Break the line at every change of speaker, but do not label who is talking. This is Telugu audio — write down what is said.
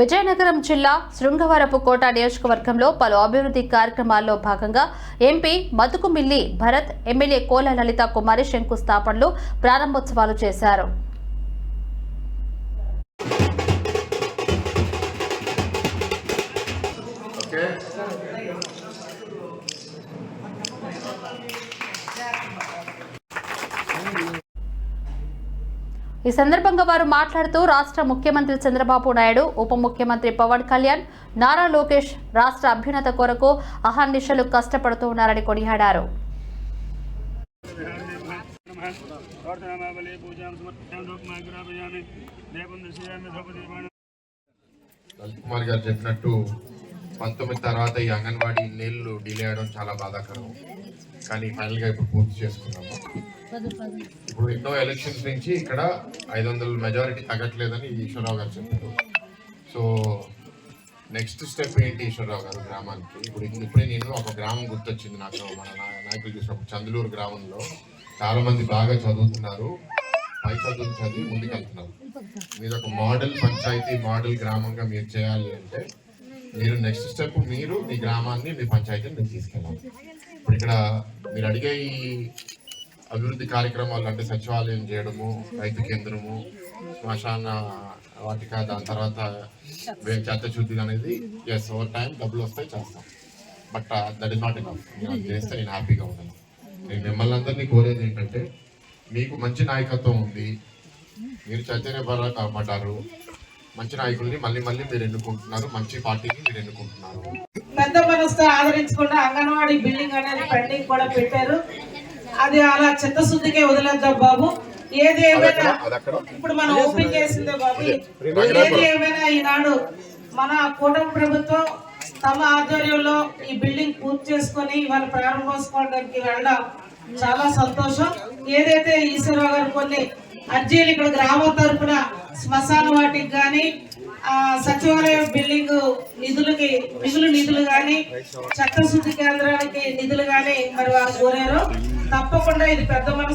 విజయనగరం జిల్లా శృంగవరపు కోట నియోజకవర్గంలో పలు అభివృద్ధి కార్యక్రమాల్లో భాగంగా ఎంపీ మతుకుమిల్లి భరత్ ఎమ్మెల్యే కోల లలిత కుమారి శంకుస్థాపనలు ప్రారంభోత్సవాలు చేశారు. ఈ సందర్భంగా వారు మాట్లాడుతూ రాష్ట్ర ముఖ్యమంత్రి చంద్రబాబు నాయుడు ఉప ముఖ్యమంత్రి పవన్ కళ్యాణ్ నారా లోకేష్ రాష్ట్ర అభ్యున్నత కొరకు అహర్నిశలు కష్టపడుతూ ఉన్నారని కొనియాడారు.
కుమార్ గారు చెప్పినట్టు పంతొమ్మిది తర్వాత ఈ అంగన్వాడీ ఇన్నేళ్ళు డిలే అవడం చాలా బాధాకరం. కానీ ఫైనల్గా ఇప్పుడు పూర్తి చేసుకున్నాము. ఇప్పుడు ఎన్నో ఎలక్షన్స్ నుంచి ఇక్కడ ఐదు వందల మెజారిటీ తగ్గట్లేదని ఈశ్వరరావు గారు చెప్పారు. సో నెక్స్ట్ స్టెప్ ఏంటి ఈశ్వరరావు గారు గ్రామానికి? ఇప్పుడు ఇప్పుడే నేను ఒక గ్రామం గుర్తొచ్చింది నాకు మన నాయకులు చూసినప్పుడు చందులూరు గ్రామంలో చాలా మంది బాగా చదువుతున్నారు. పై చదువులు చదివి ముందుకెళ్తున్నారు. మీరు ఒక మోడల్ పంచాయతీ మోడల్ గ్రామంగా మీరు చేయాలి అంటే మీరు నెక్స్ట్ స్టెప్ మీరు మీ గ్రామాన్ని మీ పంచాయతీని మీరు తీసుకెళ్ళాలి. ఇప్పుడు ఇక్కడ మీరు అడిగే ఈ అభివృద్ధి కార్యక్రమాలు అంటే సచివాలయం చేయడము రైతు కేంద్రము శ్మశాన వాటిక దాని తర్వాత మేము చెత్త శుద్ధి అనేది ఎస్ ఓవర్ టైం డబ్బులు వస్తాయి చేస్తాం. But that is not enough నేను చేస్తే నేను హ్యాపీగా ఉంటాను. నేను మిమ్మల్ని అందరినీ కోరేది ఏంటంటే మీకు మంచి నాయకత్వం ఉంది మీరు చైతన్య పడ్డారు మంచి నాయకుల్ని మళ్ళీ మళ్ళీ మీరు ఎన్నుకుంటున్నారు మంచి పార్టీని మీరు ఎన్నుకుంటున్నారు.
పెద్ద మనసుతో ఆదరించకుండా అంగన్వాడీ బిల్డింగ్ అనేది పెండింగ్ కూడా పెట్టారు. అది అలా చిత్తశుద్ధికే వదిలేద్దాం బాబు. ఏది ఏమైనా ఇప్పుడు మనం ఓపెన్ చేసిందే బాబు. ఏది ఏమైనా ఈనాడు మన కూటమి ప్రభుత్వం తమ ఆధ్వర్యంలో ఈ బిల్డింగ్ పూర్తి చేసుకొని ఇవాళ ప్రారంభోత్సవానికి వెళ్ళడం చాలా సంతోషం. ఏదైతే ఈశ్వరరావు గారు కొన్ని అర్జీలు ఇక్కడ గ్రామం తరపున శ్మశాన వాటికి కానీ ఆ సచివాలయ బిల్డింగ్ నిధులకి మిగులు నిధులు కానీ చట్టశుద్ధి కేంద్రానికి నిధులు కానీ మరి వారు కోరారు తప్పకుండా ఇది పెద్ద మనసు